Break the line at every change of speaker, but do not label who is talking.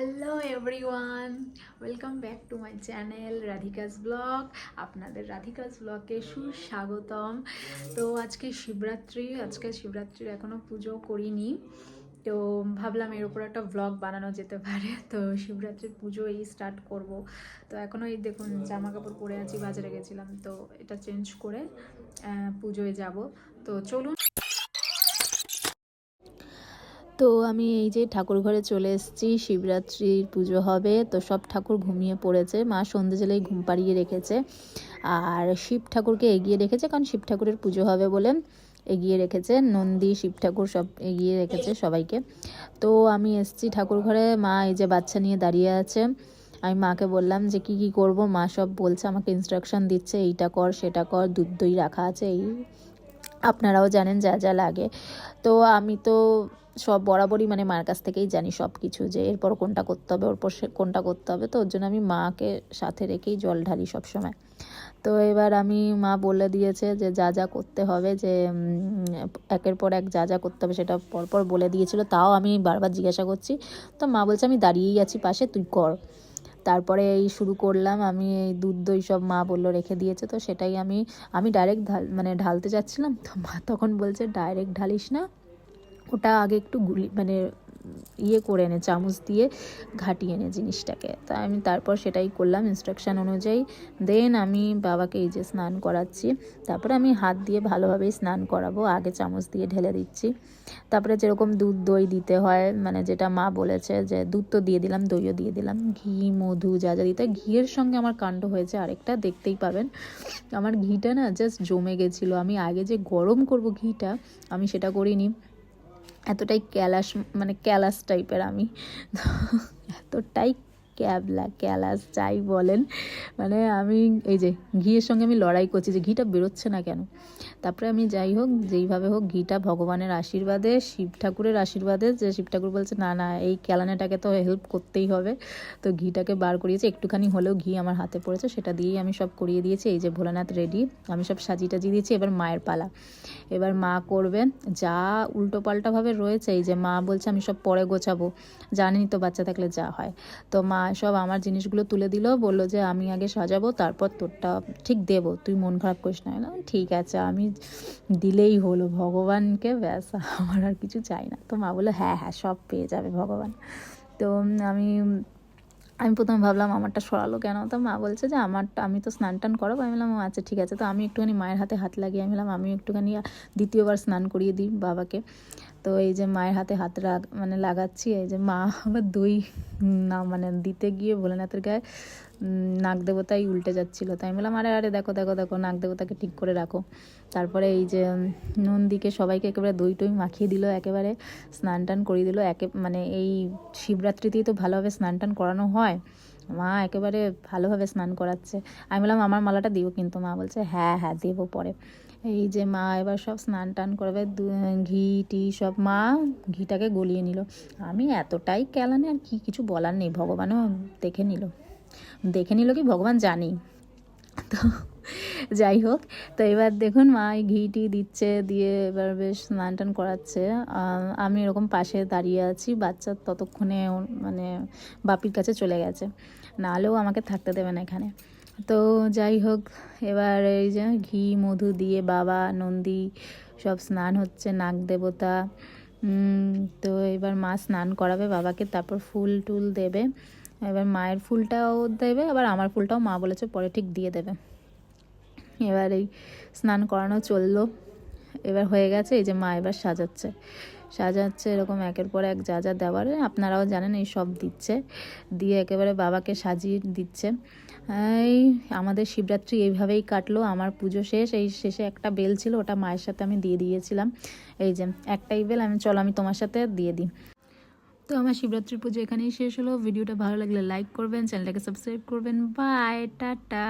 Hello everyone welcome back to my channel Radhika's blog আপনাদের রাধিকাস ব্লগে সুস্বাগতম। তো আজকে শিবরাত্রি, আজকে শিবরাত্রির এখনও পুজো করিনি। তো ভাবলাম এর উপর একটা ব্লগ বানানো যেতে পারে। তো শিবরাত্রির পুজো এই স্টার্ট করব। তো এখনও এই দেখুন জামা কাপড় পরে আছি, বাজারে গেছিলাম। তো এটা চেঞ্জ করে পুজোয় যাব। তো চলুন।
তো আমি এই যে ঠাকুর ঘরে চলে এসেছি, শিবরাত্রির পুজো হবে, তো সব ঠাকুর ঘুমিয়ে পড়েছে। মা সন্ধে জেলেই ঘুম পাড়িয়ে রেখেছে। আর শিব ঠাকুরকে এগিয়ে রেখেছে, কারণ শিব ঠাকুরের পুজো হবে বলে এগিয়ে রেখেছে। নন্দী, শিব ঠাকুর সব এগিয়ে রেখেছে সবাইকে। তো আমি এসেছি ঠাকুর ঘরে। মা এই যে বাচ্চা নিয়ে দাঁড়িয়ে আছে। আমি মাকে বললাম যে, কি কি করব? মা সব বলছে, আমাকে ইনস্ট্রাকশন দিচ্ছে, এইটা কর, সেটা কর, দুধ দই রাখা আছে, এই আপনারাও জানেন যা যা লাগে। তো আমি তো সব বরাবরই মানে মার কাছ থেকেই জানি সব কিছু যে এরপর কোনটা করতে হবে, ওরপর সে কোনটা করতে হবে। তো ওর জন্য আমি মাকে সাথে রেখেই জল ঢালি সব সময় তো এবার আমি মা বলে দিয়েছে যে যা যা করতে হবে যে একের পর এক যা যা করতে হবে সেটা পরপর বলে দিয়েছিল। তাও আমি বারবার জিজ্ঞাসা করছি। তো মা বলছে, আমি দাঁড়িয়েই আছি, পাশে, তুই কর। তারপরে এই শুরু করলাম, আমি এই দুধ দই সব মা বলল রেখে দিয়েছে, তো সেটাই আমি আমি ডাইরেক্ট ঢাল মানে ঢালতে যাচ্ছিলাম, তো মা তখন বলছে ডাইরেক্ট ঢালিস না, ওটা আগে একটু গুলি মানে ইয়ে করে এনে, চামচ দিয়ে ঘাটিয়ে এনে জিনিসটাকে। তা আমি তারপর সেটাই করলাম ইনস্ট্রাকশান অনুযায়ী। দেন আমি বাবাকে এই যে স্নান করাচ্ছি। তারপরে আমি হাত দিয়ে ভালোভাবেই স্নান করাবো। আগে চামচ দিয়ে ঢেলে দিচ্ছি। তারপরে যেরকম দুধ দই দিতে হয় মানে যেটা মা বলেছে যে দুধ তো দিয়ে দিলাম, দইও দিয়ে দিলাম। ঘি, মধু যা যা দিতে। ঘিয়ের সঙ্গে আমার কাণ্ড হয়েছে আরেকটা, দেখতেই পাবেন। আমার ঘিটা না জাস্ট জমে গেছিল। আমি আগে যে গরম করব ঘিটা, আমি সেটা করিনি। এতটাই ক্যালাস মানে ক্যালাস টাইপের আমি। এতটাই ক্যাবলা, ক্যালাস, যাই বলেন। মানে আমি এই যে ঘিয়ের সঙ্গে আমি লড়াই করছি যে ঘিটা বেরোচ্ছে না কেন? তারপরে আমি যাই হোক, যেইভাবে হোক ঘিটা ভগবানের আশীর্বাদে, শিব ঠাকুরের আশীর্বাদে, যে শিব ঠাকুর বলছে, না না, এই ক্যালানেটাকে তো হেল্প করতেই হবে। তো ঘিটাকে বার করিয়েছে, একটুখানি হলেও ঘি আমার হাতে পড়েছে, সেটা দিয়েই আমি সব করিয়ে দিয়েছি, এই যে ভোলানাথ রেডি। আমি সব সাজিয়ে টাজিয়ে দিয়েছি, এবার মায়ের পালা। এবার মা করবেন যা উল্টোপাল্টাভাবে রয়েছে, এই যে মা বলছে, আমি সব পরে গোছাবো। জানেনই তো বাচ্চা থাকলে যা হয়। তো মা সব আমার জিনিসগুলো তুলে দিল, বলল যে আমি আগে সাজাবো, তারপর তোরটা ঠিক দেবো, তুই মন খারাপ করিস না। ঠিক আছে। আমি দিলেই হলো, ভগবানকে ব্যাস, আমার আর কিছু চাই না। তো মা বলল হ্যাঁ হ্যাঁ সব পেয়ে যাবে ভগবান। তো আমি আমি প্রথমে ভাবলাম, আমারটা সরালো কেন? তো মা বলছে যে, আমারটা, আমি তো স্নান টান করাবো। আমি বললাম আচ্ছা ঠিক আছে। তো আমি একটুখানি মায়ের হাতে হাত লাগিয়ে, আমি বললাম আমি একটুখানি দ্বিতীয়বার স্নান করিয়ে দিই বাবাকে। তো এই যে মায়ের হাতে হাত মানে লাগাচ্ছি, এই যে মা আবার দই, না মানে দিতে গিয়ে ভোলেনাথের গায়ে নাগ দেবতাই উল্টে যাচ্ছিল। তাই বললাম, আরে আরে, দেখো দেখো দেখো নাগ দেবতাকে ঠিক করে রাখো। তারপরে এই যে নন্দীকে সবাইকে একেবারে দই টই মাখিয়ে দিল, একেবারে স্নান টান করিয়ে দিল, একে মানে এই শিবরাত্রিতেই তো ভালোভাবে স্নান টান করানো হয়। মা একেবারে ভালোভাবে স্নান করাচ্ছে। আমি বললাম, আমার মালাটা দিও কিন্তু। মা বলছে হ্যাঁ হ্যাঁ দেবো পরে। এই যে মা এবার সব স্নান টান করবে ঘি, টি, সব মা ঘিটাকে গলিয়ে নিল। আমি এতটাই কেলানে আর কি কিছু বলার নেই, ভগবানও দেখে নিল। দেখে নিল কি ভগবান জানি। তো যাই হোক, তো এবার দেখুন মা ঘি টি দিচ্ছে, দিয়ে এবার বেশ স্নান টান করাচ্ছে। আমি এরকম পাশে দাঁড়িয়ে আছি, বাচ্চা ততক্ষণে মানে বাপির কাছে চলে গেছে। নাহলেও আমাকে থাকতে দেবে না এখানে। তো যাই হোক, এবার এই যে ঘি, মধু দিয়ে বাবা, নন্দী সব স্নান হচ্ছে, নাগ দেবতা। তো এবার মা স্নান করাবে, বাবাকে তারপর ফুল টুল দেবে। এবার মায়ের ফুলটাও দেবে, আবার আমার ফুলটাও মা বলেছে পরে ঠিক দিয়ে দেবে। এবার এই স্নান করানো চলল। এবার হয়ে গেছে, এই যে মা এবার সাজাচ্ছে। সাজাচ্ছে এরকম একের পর এক যা যা দেওয়ার। আপনারাও জানেন এই সব দিচ্ছে। দিয়ে একেবারে বাবাকে সাজিয়ে দিচ্ছে। এই, আমাদের শিবরাত্রি এইভাবেই কাটলো, আমার পুজো শেষ, এই শেষে একটা বেল ছিল, ওটা মায়ের সাথে আমি দিয়ে দিয়েছিলাম। এই যে, একটাই বেল, আমি, চলো আমি তোমার সাথে দিয়ে দিই। তো আমার শিবরাত্রি পুজো এখানেই শেষ হলো, ভিডিওটা ভালো লাগলে লাইক করবেন, চ্যানেলটাকে সাবস্ক্রাইব করবেন বাই টাটা।